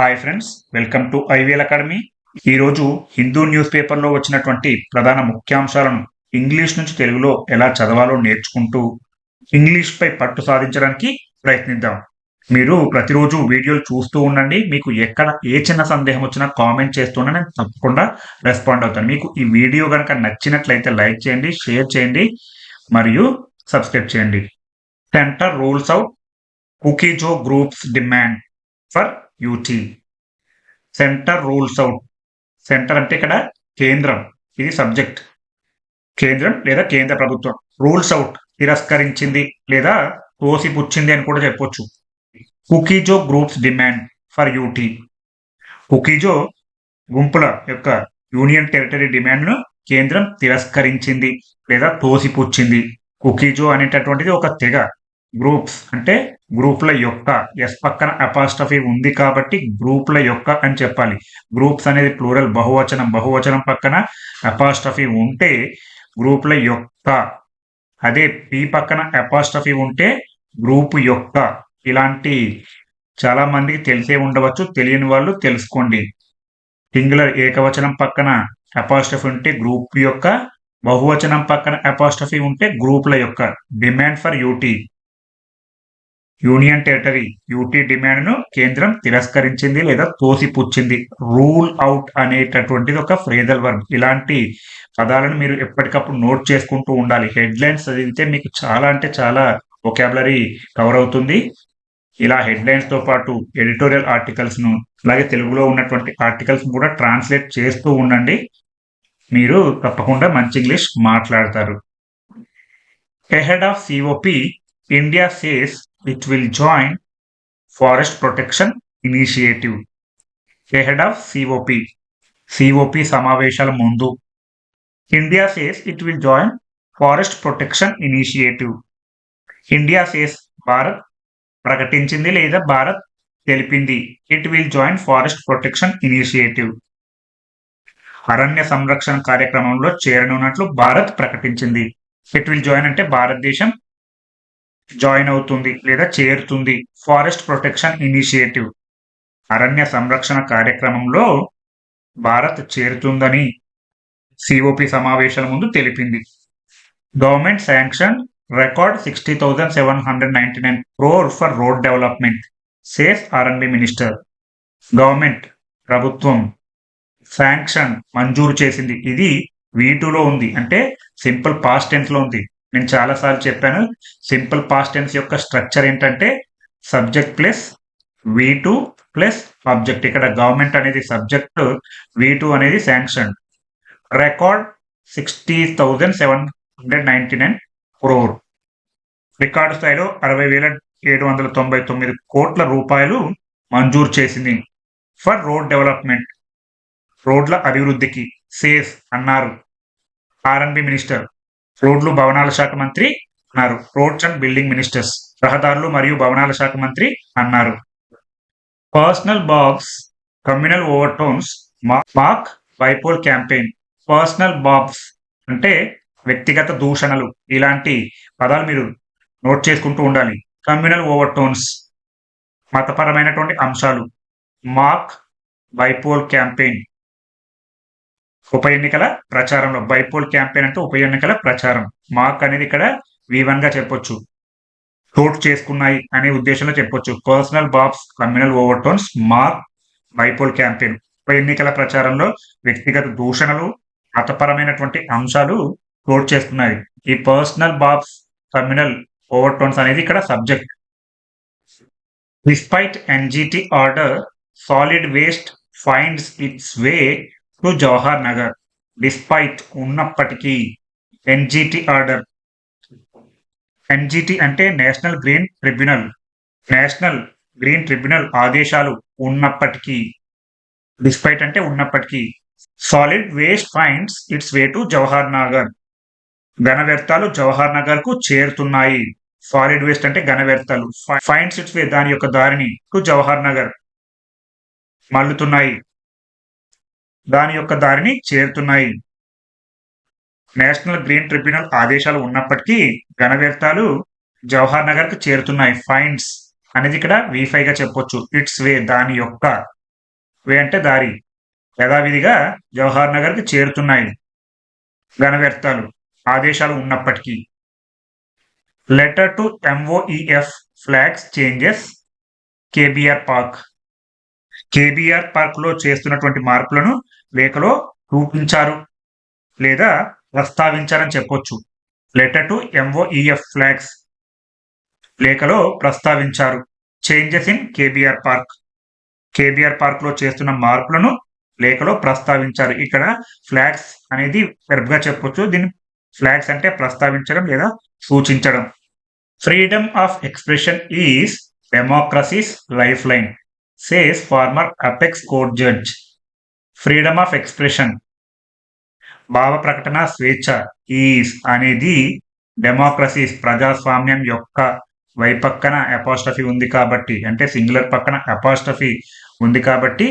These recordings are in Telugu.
Hi friends welcome to IVL academy ఈరోజు హిందూ న్యూస్ పేపర్లో వచ్చినటువంటి ప్రధాన ముఖ్యాంశాలను ఇంగ్లీష్ నుంచి తెలుగులో ఎలా చదవాలో నేర్చుకుంటూ ఇంగ్లీష్పై పట్టు సాధించడానికి ప్రయత్నిద్దాం. మీరు ప్రతిరోజు వీడియోలు చూస్తూ ఉండండి. మీకు ఎక్కడ ఏ చిన్న సందేహం వచ్చినా కామెంట్ చేస్తున్నా నేను తప్పకుండా రెస్పాండ్ అవుతాను. మీకు ఈ వీడియో కనుక నచ్చినట్లయితే లైక్ చేయండి షేర్ చేయండి మరియు సబ్స్క్రైబ్ చేయండి. Centre rules out Kuki Zo groups demand for UT centre rules out centre అంటే ఇక్కడ కేంద్రం. ఇది సబ్జెక్ట్ కేంద్రం లేదా కేంద్ర ప్రభుత్వం. రూల్స్ అవుట్ తిరస్కరించింది లేదా తోసిపుచ్చింది అని కూడా చెప్పొచ్చు. Kuki Zo groups demand for UT Kuki Zo గుంపుల యొక్క యూనియన్ టెరిటరీ డిమాండ్ను కేంద్రం తిరస్కరించింది లేదా తోసిపుచ్చింది. కుకీజో అనేటటువంటిది ఒక తెగ. గ్రూప్స్. అంటే గ్రూప్ల యొక్క ఎస్ పక్కన అపాస్టఫీ ఉంది కాబట్టి గ్రూప్ల యొక్క అని చెప్పాలి. గ్రూప్స్ అనేది ప్లూరల్ బహువచనం బహువచనం పక్కన అపాస్టఫీ ఉంటే గ్రూప్ల యొక్క అదే పి పక్కన అపాస్టఫీ ఉంటే గ్రూప్ యొక్క. ఇలాంటి చాలా మందికి తెలిసే ఉండవచ్చు తెలియని వాళ్ళు తెలుసుకోండి. సింగులర్ ఏకవచనం పక్కన అపాస్టఫీ ఉంటే గ్రూప్ యొక్క బహువచనం పక్కన అపాస్టఫీ ఉంటే గ్రూప్ల యొక్క. Demand for UT. Union territory UT డిమాండ్ను కేంద్రం తిరస్కరించింది లేదా తోసిపుచ్చింది. రూల్ అవుట్ అనేటటువంటిది ఒక ఫ్రేజల్ వర్బ్. ఇలాంటి పదాలను మీరు ఎప్పటికప్పుడు నోట్ చేసుకుంటూ ఉండాలి. హెడ్లైన్స్ చదివితే మీకు చాలా అంటే చాలా ఒకాబులరీ కవర్ అవుతుంది. ఇలా హెడ్లైన్స్తో పాటు ఎడిటోరియల్ ఆర్టికల్స్ను అలాగే తెలుగులో ఉన్నటువంటి ఆర్టికల్స్ కూడా ట్రాన్స్లేట్ చేస్తూ ఉండండి. మీరు తప్పకుండా మంచి ఇంగ్లీష్ మాట్లాడతారు. Head of COP India says it will join forest protection initiative head of COP COP సమావేశాల ముందు India says it will join forest protection initiative India says Bharat ప్రకటించింది లేదా భారత్ తెలిపింది. It will join forest protection initiative అరణ్య సంరక్షణ కార్యక్రమంలో చేరనున్నట్లు భారత్ ప్రకటించింది. ఇట్ విల్ జాయిన్ అంటే భారతదేశం జాయిన్ అవుతుంది లేదా చేరుతుంది. Forest protection initiative. అరణ్య సంరక్షణ కార్యక్రమంలో భారత్ చేరుతుందని సిఓపి సమావేశాల ముందు తెలిపింది. Government sanction record sixty thousand seven hundred ninety nine crore for road development says R&B minister government ప్రభుత్వం శాంక్షన్ మంజూరు చేసింది. ఇది వీటిలో ఉంది. అంటే సింపుల్ పాస్ట్ టెన్స్లో ఉంది. నేను చాలాసార్లు చెప్పాను సింపుల్ పాస్ట్ టెన్స్ యొక్క స్ట్రక్చర్ ఏంటంటే subject plus V two plus object. ఇక్కడ గవర్నమెంట్ అనేది సబ్జెక్ట్ వి టూ అనేది sanction. Record sixty thousand seven hundred ninety nine crore. Record స్థాయిలో అరవై వేల ఏడు వందల తొంభై తొమ్మిది కోట్ల రూపాయలు మంజూరు చేసింది ఫర్ రోడ్ డెవలప్మెంట్. రోడ్ల అభివృద్ధికి సేఫ్ అన్నారు. R&B minister. రోడ్లు భవనాల శాఖ మంత్రి అన్నారు. రోడ్స్ అండ్ బిల్డింగ్ మినిస్టర్స్ రహదారులు మరియు భవనాల శాఖ మంత్రి అన్నారు. Personal barbs communal overtones mark bypoll campaign. Personal barbs అంటే వ్యక్తిగత దూషణలు. ఇలాంటి పదాలు మీరు నోట్ చేసుకుంటూ ఉండాలి. కమ్యూనల్ ఓవర్టోన్స్ మతపరమైనటువంటి అంశాలు. Mark bypoll campaign. ఉప ఎన్నికల ప్రచారంలో బైపోల్ క్యాంపెయిన్ అంటే ఉప ఎన్నికల ప్రచారం. మాక్ అనేది ఇక్కడ వివన్గా చెప్పొచ్చు. చోటు చేసుకున్నాయి అనే ఉద్దేశంలో చెప్పొచ్చు. Personal barbs communal overtones mark mark bypoll campaign. ఉప ఎన్నికల ప్రచారంలో వ్యక్తిగత దూషణలు మతపరమైనటువంటి అంశాలు చోటు చేసుకున్నాయి. ఈ పర్సనల్ బాబ్స్ కమ్యూనల్ ఓవర్టోన్స్ అనేది ఇక్కడ subject despite NGT order solid waste finds its way to Jawahar Nagar despite ఉన్నప్పటికీ ఎన్జిటి ఆర్డర్. ఎన్జిటి అంటే national green tribunal. National green tribunal ఆదేశాలు ఉన్నప్పటికీ డిస్పైట్ అంటే ఉన్నప్పటికీ solid waste finds its way to Jawahar Nagar. ఘన వ్యర్థాలు జవహర్ నగర్కు చేరుతున్నాయి. సాలిడ్ వేస్ట్ అంటే ఘన వ్యర్థాలు. ఫైండ్స్ ఇట్స్ వే దాని యొక్క దారిని టు జవహర్ నగర్. మల్లుతున్నాయి. దాని యొక్క దారిని చేరుతున్నాయి. నేషనల్ గ్రీన్ ట్రిబ్యునల్ ఆదేశాలు ఉన్నప్పటికీ ఘన వ్యర్థాలు జవహర్ నగర్కు చేరుతున్నాయి. ఫైండ్స్ అనేది ఇక్కడ వీఫై గా చెప్పొచ్చు. ఇట్స్ వే దాని యొక్క వే అంటే దారి. యథావిధిగా జవహర్ నగర్కి చేరుతున్నాయి ఘన వ్యర్థాలు ఆదేశాలు ఉన్నప్పటికీ. Letter to MoEF flags changes KBR park KBR పార్క్లో చేస్తున్నటువంటి మార్పులను లేఖలో చూపించారు లేదా ప్రస్తావించారని చెప్పొచ్చు. లెటర్ టు ఎంఓఈఎఫ్ ఫ్లాగ్స్ లేఖలో ప్రస్తావించారు. Changes in KBR park KBR పార్క్లో చేస్తున్న మార్పులను లేఖలో ప్రస్తావించారు. ఇక్కడ ఫ్లాగ్స్ అనేది వెర్బ్ చెప్పొచ్చు. దీన్ని ఫ్లాగ్స్ అంటే ప్రస్తావించడం లేదా సూచించడం. Freedom of expression is democracy's lifeline says former apex court judge freedom of expression భావ ప్రకటన స్వేచ్ఛ ఈస్ అనేది డెమోక్రసీస్ ప్రజాస్వామ్యం యొక్క వైపక్కన అపాస్టఫీ ఉంది కాబట్టి అంటే సింగులర్ పక్కన అపాస్టఫీ ఉంది కాబట్టి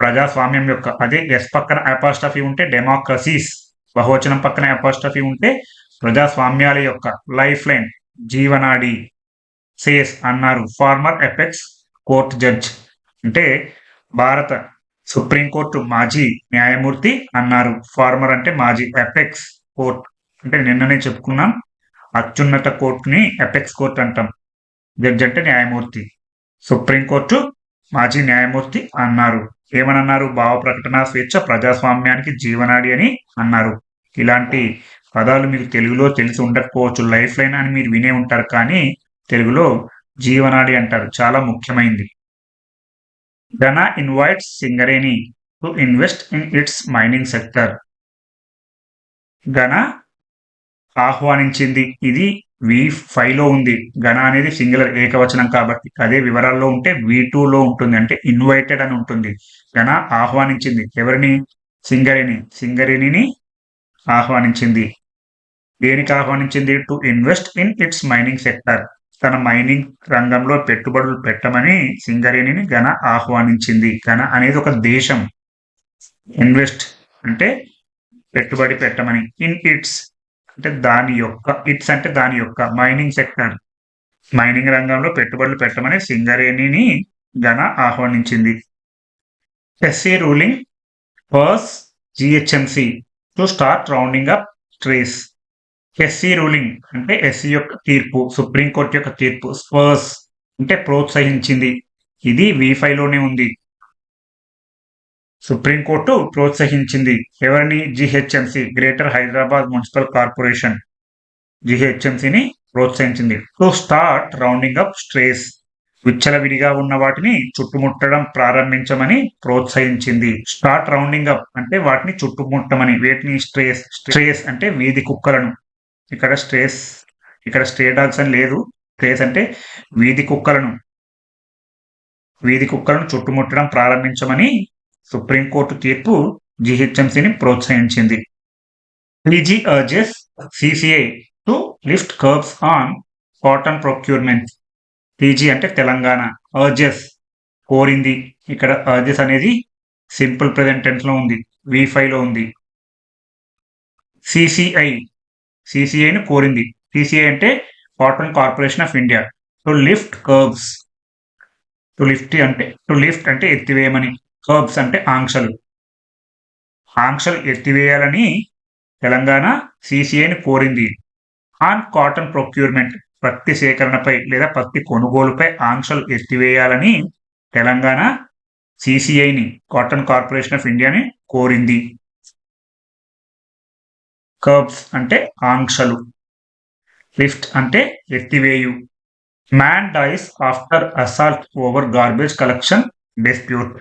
ప్రజాస్వామ్యం యొక్క అదే ఎస్ పక్కన అపాస్టఫీ ఉంటే డెమోక్రసీస్ బహువచనం పక్కన అపాస్టఫీ ఉంటే ప్రజాస్వామ్యాల యొక్క లైఫ్ లైన్ జీవనాడి సేస్ అన్నారు ఫార్మర్ ఎపెక్స్ కోర్ట్ జడ్జ్ అంటే భారత సుప్రీంకోర్టు మాజీ న్యాయమూర్తి అన్నారు. ఫార్మర్ అంటే మాజీ ఎపెక్స్ కోర్ట్ అంటే నిన్ననే చెప్పుకున్నాం. అత్యున్నత కోర్టుని ఎపెక్స్ కోర్ట్ అంటాం. జడ్జి అంటే న్యాయమూర్తి. సుప్రీంకోర్టు మాజీ న్యాయమూర్తి అన్నారు. ఏమనన్నారు? భావ ప్రకటన స్వేచ్ఛ ప్రజాస్వామ్యానికి జీవనాడి అని అన్నారు. ఇలాంటి పదాలు మీకు తెలుగులో తెలిసి ఉండకపోవచ్చు. లైఫ్ లైన్ అని మీరు వినే ఉంటారు కానీ తెలుగులో జీవనాడి అంటారు. చాలా ముఖ్యమైనది Ghana invites Singareni to invest in its mining sector Ghana ఆహ్వానించింది. ఇది వి ఫైవ్లో ఉంది. ఘన అనేది సింగులర్ ఏకవచనం కాబట్టి అదే వివరాల్లో ఉంటే వి టూ లో ఉంటుంది. అంటే ఇన్వైటెడ్ అని ఉంటుంది. ఘన ఆహ్వానించింది. ఎవరిని? సింగరేణి సింగరేణిని ఆహ్వానించింది. దేనికి ఆహ్వానించింది? To invest in its mining sector తన మైనింగ్ రంగంలో పెట్టుబడులు పెట్టమని సింగరేణిని ఘన ఆహ్వానించింది. ఘన అనేది ఒక దేశం. ఇన్వెస్ట్ అంటే పెట్టుబడి పెట్టమని. ఇన్ ఇట్స్ అంటే దాని యొక్క ఇట్స్ అంటే దాని యొక్క మైనింగ్ సెక్టర్. మైనింగ్ రంగంలో పెట్టుబడులు పెట్టమని సింగరేణిని ఘన ఆహ్వానించింది. SC ruling spurs GHMC to start rounding up strays. SC ruling అంటే ఎస్సీ యొక్క తీర్పు సుప్రీంకోర్టు యొక్క తీర్పు స్పర్స్ అంటే ప్రోత్సహించింది. ఇది వీఫైలోనే ఉంది. సుప్రీంకోర్టు ప్రోత్సహించింది. ఎవరిని? GHMC greater Hyderabad municipal corporation జిహెచ్ఎంసిని ప్రోత్సహించింది. To start rounding up strays విచ్చలవిడిగా ఉన్న వాటిని చుట్టుముట్టడం ప్రారంభించమని ప్రోత్సహించింది. స్టార్ట్ రౌండింగ్ అప్ అంటే వాటిని చుట్టుముట్టమని వీటిని స్ట్రేస్ స్ట్రేస్ అంటే వీధి కుక్కలను. ఇక్కడ స్ట్రేస్ ఇక్కడ స్ట్రే డాగ్స్ అని లేదు. స్ట్రేస్ అంటే వీధి కుక్కలను. వీధి కుక్కలను చుట్టుముట్టడం ప్రారంభించమని సుప్రీంకోర్టు తీర్పు జిహెచ్ఎంసీని ప్రోత్సహించింది. TG urges CCI to lift curbs on cotton procurement TG అంటే తెలంగాణ. అర్జెస్ కోరింది. ఇక్కడ అర్జెస్ అనేది సింపుల్ ప్రెజెంట్ ఉంది. వి లో ఉంది. సిసిఐ సిసిఐని కోరింది. సిసిఐ అంటే cotton corporation of India to lift curbs to lift అంటే టు లిఫ్ట్ అంటే ఎత్తివేయమని. కర్బ్స్ అంటే ఆంక్షలు. ఆంక్షలు ఎత్తివేయాలని తెలంగాణ సిసిఐని కోరింది. ఆన్ కాటన్ ప్రొక్యూర్మెంట్ పత్తి సేకరణపై లేదా పత్తి కొనుగోలుపై ఆంక్షలు ఎత్తివేయాలని తెలంగాణ సిసిఐని కాటన్ కార్పొరేషన్ ఆఫ్ ఇండియాని కోరింది. కర్బ్స్ అంటే ఆంక్షలు. లిఫ్ట్ అంటే ఎత్తివేయు. Man dies after assault over garbage collection dispute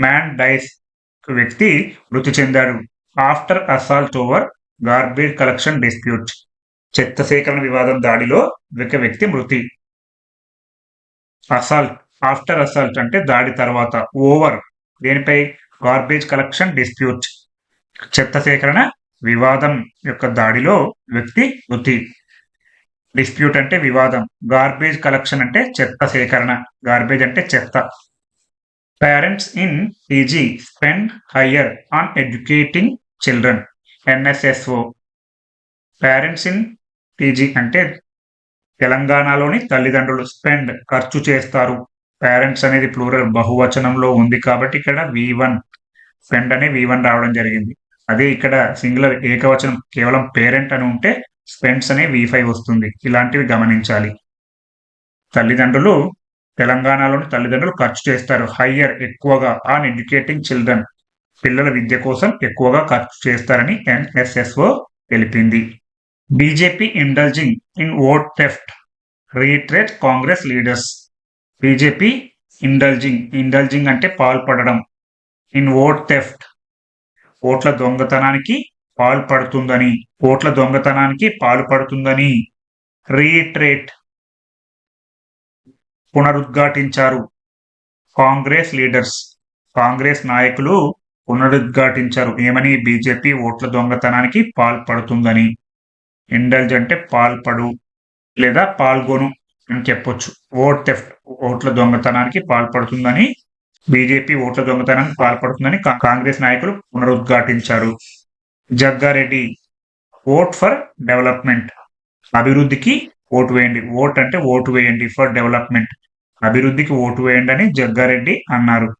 man dies వ్యక్తి మృతి చెందాడు after assault over garbage collection dispute చెత్త సేకరణ వివాదం దాడిలో ఒక వ్యక్తి మృతి. అసాల్ట్ ఆఫ్టర్ అసాల్ట్ అంటే దాడి తర్వాత ఓవర్ దేనిపై? గార్బేజ్ కలెక్షన్ డిస్ప్యూట్ చెత్త సేకరణ వివాదం యొక్క దాడిలో వ్యక్తి వృత్తి. డిస్ప్యూట్ అంటే వివాదం. గార్బేజ్ కలెక్షన్ అంటే చెత్త సేకరణ గార్బేజ్ అంటే చెత్త. Parents in TG spend higher on educating children NSSO parents in TG అంటే తెలంగాణలోని తల్లిదండ్రులు స్పెండ్ ఖర్చు చేస్తారు. పేరెంట్స్ అనేది ప్లూరల్ బహువచనంలో ఉంది కాబట్టి ఇక్కడ వి వన్ స్పెండ్ అనే వి వన్ రావడం జరిగింది. అదే ఇక్కడ సింగులర్ ఏకవచనం కేవలం పేరెంట్ అని ఉంటే స్పెండ్స్ అనే వి ఫైవ్ వస్తుంది. ఇలాంటివి గమనించాలి. తల్లిదండ్రులు తెలంగాణలోని తల్లిదండ్రులు ఖర్చు చేస్తారు. హయ్యర్ ఎక్కువగా ఆన్ ఎడ్యుకేటింగ్ చిల్డ్రన్. పిల్లల విద్య కోసం ఎక్కువగా ఖర్చు చేస్తారని ఎన్ఎస్ఎస్ఓ తెలిపింది. BJP indulging in vote theft reiterate Congress leaders BJP indulging indulging అంటే పాల్పడడం. ఇన్ ఓట్ థెఫ్ట్ ఓట్ల దొంగతనానికి పాల్పడుతుందని ఓట్ల దొంగతనానికి పాల్పడుతుందని రీట్రేట్ పునరుద్ఘాటించారు కాంగ్రెస్ లీడర్స్. కాంగ్రెస్ నాయకులు పునరుద్ఘాటించారు. ఏమని? బీజేపీ ఓట్ల దొంగతనానికి పాల్పడుతుందని. ఇండల్జ్ అంటే పాల్పడు లేదా పాల్గొను అని చెప్పొచ్చు. ఓట్ థెఫ్ట్ ఓట్ల దొంగతనానికి పాల్పడుతుందని బీజేపీ ఓట్ల దొంగతనానికి పాల్పడుతుందని కాంగ్రెస్ నాయకులు పునరుద్ఘాటించారు. Jaggareddy vote for development. అభివృద్ధికి ఓటు వేయండి. ఓట్ అంటే ఓటు వేయండి ఫర్ డెవలప్మెంట్. అభివృద్ధికి ఓటు వేయండి అని జగ్గారెడ్డి అన్నారు.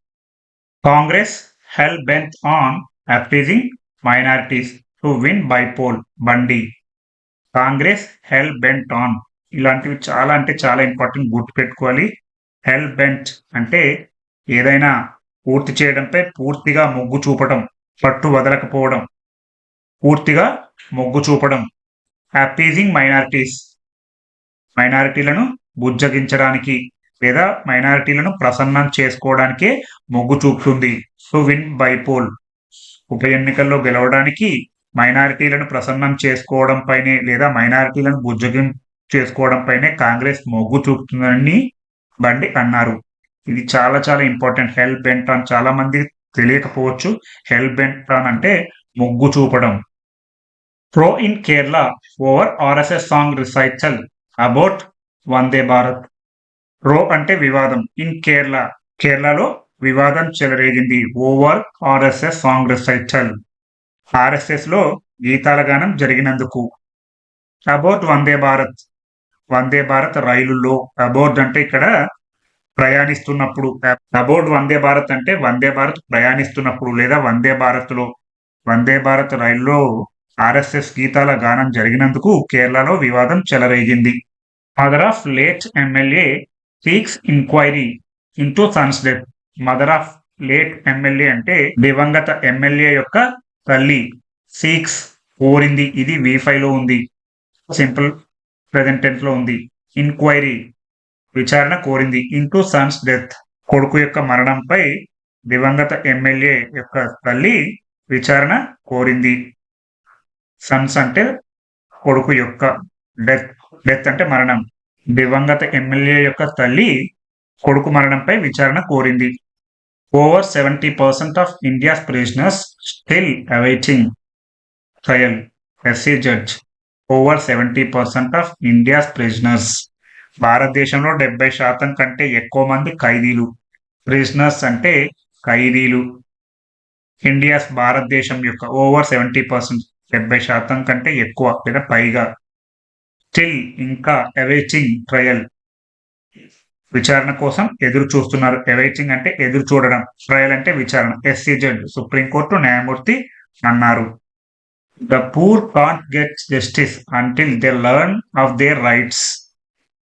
Congress hell bent on appeasing minorities to win bypoll Bandi. Congress hell bent on ఇలాంటివి చాలా అంటే చాలా ఇంపార్టెంట్ గుర్తుపెట్టుకోవాలి. హెల్ బెంట్ అంటే ఏదైనా పూర్తి చేయడంపై పూర్తిగా మొగ్గు చూపడం పట్టు వదలకపోవడం. పూర్తిగా మొగ్గు చూపడం. అపీజింగ్ మైనారిటీస్ మైనారిటీలను బుజ్జగించడానికి లేదా మైనారిటీలను ప్రసన్నం చేసుకోవడానికే మొగ్గు చూపుతుంది. So win bypoll. ఉప ఎన్నికల్లో గెలవడానికి మైనారిటీలను ప్రసన్నం చేసుకోవడం పైనే లేదా మైనారిటీలను బుజ్జగిం చేసుకోవడం పైనే కాంగ్రెస్ మొగ్గు చూపుతుందని బండి అన్నారు. ఇది చాలా చాలా ఇంపార్టెంట్ హెల్ప్ బెంట్ ఆన్ చాలా మంది తెలియకపోవచ్చు. హెల్ప్ బెంట్ ఆన్ అంటే మొగ్గు చూపడం. Row in Kerala over RSS song recital about Vande Bharat row అంటే వివాదం. ఇన్ కేరళ కేరళలో వివాదం చెలరేగింది. ఓవర్ ఆర్ఎస్ఎస్ సాంగ్ రిసైటల్ ఆర్ఎస్ఎస్లో గీతాల గానం జరిగినందుకు. అబౌట్ వందే భారత్ వందే భారత్ రైలులో. అబౌట్ అంటే ఇక్కడ ప్రయాణిస్తున్నప్పుడు అబౌట్ వందే భారత్ అంటే వందే భారత్ ప్రయాణిస్తున్నప్పుడు లేదా వందే భారత్లో వందే భారత్ రైల్లో ఆర్ఎస్ఎస్ గీతాల గానం జరిగినందుకు కేరళలో వివాదం చెలరేగింది. Mother of late MLA seeks inquiry into son's death. Mother of late MLA అంటే దివంగత ఎమ్మెల్యే యొక్క తల్లి సీక్స్ కోరింది. ఇది వీఫైలో ఉంది. సింపుల్ ప్రెజెంటెన్స్లో ఉంది. ఇంక్వైరీ విచారణ కోరింది. Into son's death. కొడుకు యొక్క మరణంపై దివంగత ఎమ్మెల్యే యొక్క తల్లి విచారణ కోరింది. సన్స్ అంటే కొడుకు యొక్క డెత్. డెత్ అంటే మరణం. దివంగత ఎమ్మెల్యే యొక్క తల్లి కొడుకు మరణంపై విచారణ కోరింది. Over seventy percent of India's prisoners still awaiting trial SC judge. Over seventy percent of India's prisoners. భారతదేశంలో డెబ్బై శాతం కంటే ఎక్కువ మంది ఖైదీలు ప్రిజనర్స్ అంటే ఖైదీలు. ఇండియాస్ భారతదేశం యొక్క ఓవర్ సెవెంటీ పర్సెంట్ డెబ్బై శాతం కంటే ఎక్కువ లేదా పైగా. స్టిల్ ఇంకా ఎవేచింగ్ ట్రయల్ విచారణ కోసం ఎదురు చూస్తున్నారు. అవైటింగ్ అంటే ఎదురు చూడడం. ట్రయల్ అంటే విచారణ. ఎస్సీ జడ్జ్ సుప్రీంకోర్టు న్యాయమూర్తి అన్నారు. The poor can't get justice until they learn of their rights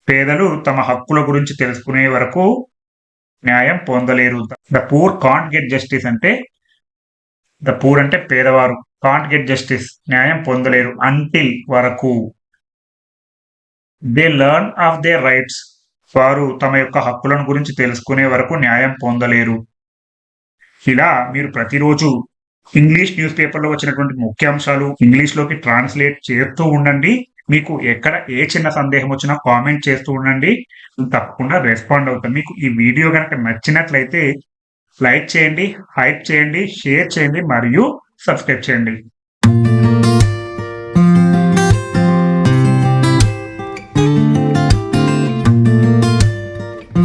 పేదలు తమ హక్కుల గురించి తెలుసుకునే వరకు న్యాయం పొందలేరు. The poor can't get justice అంటే ద పూర్ అంటే పేదవారు. కాంట్ గెట్ జస్టిస్ న్యాయం పొందలేరు అంటిల్ వరకు. They learn of they rights వారు తమ యొక్క హక్కులను గురించి తెలుసుకునే వరకు న్యాయం పొందలేరు. ఇలా మీరు ప్రతిరోజు ఇంగ్లీష్ న్యూస్ పేపర్లో వచ్చినటువంటి ముఖ్యాంశాలు ఇంగ్లీష్లోకి ట్రాన్స్లేట్ చేస్తూ ఉండండి. మీకు ఎక్కడ ఏ చిన్న సందేహం వచ్చినా కామెంట్ చేస్తూ ఉండండి. తప్పకుండా రెస్పాండ్ అవుతాం. మీకు ఈ వీడియో కనుక నచ్చినట్లయితే లైక్ చేయండి హైప్ చేయండి షేర్ చేయండి మరియు సబ్స్క్రైబ్ చేయండి.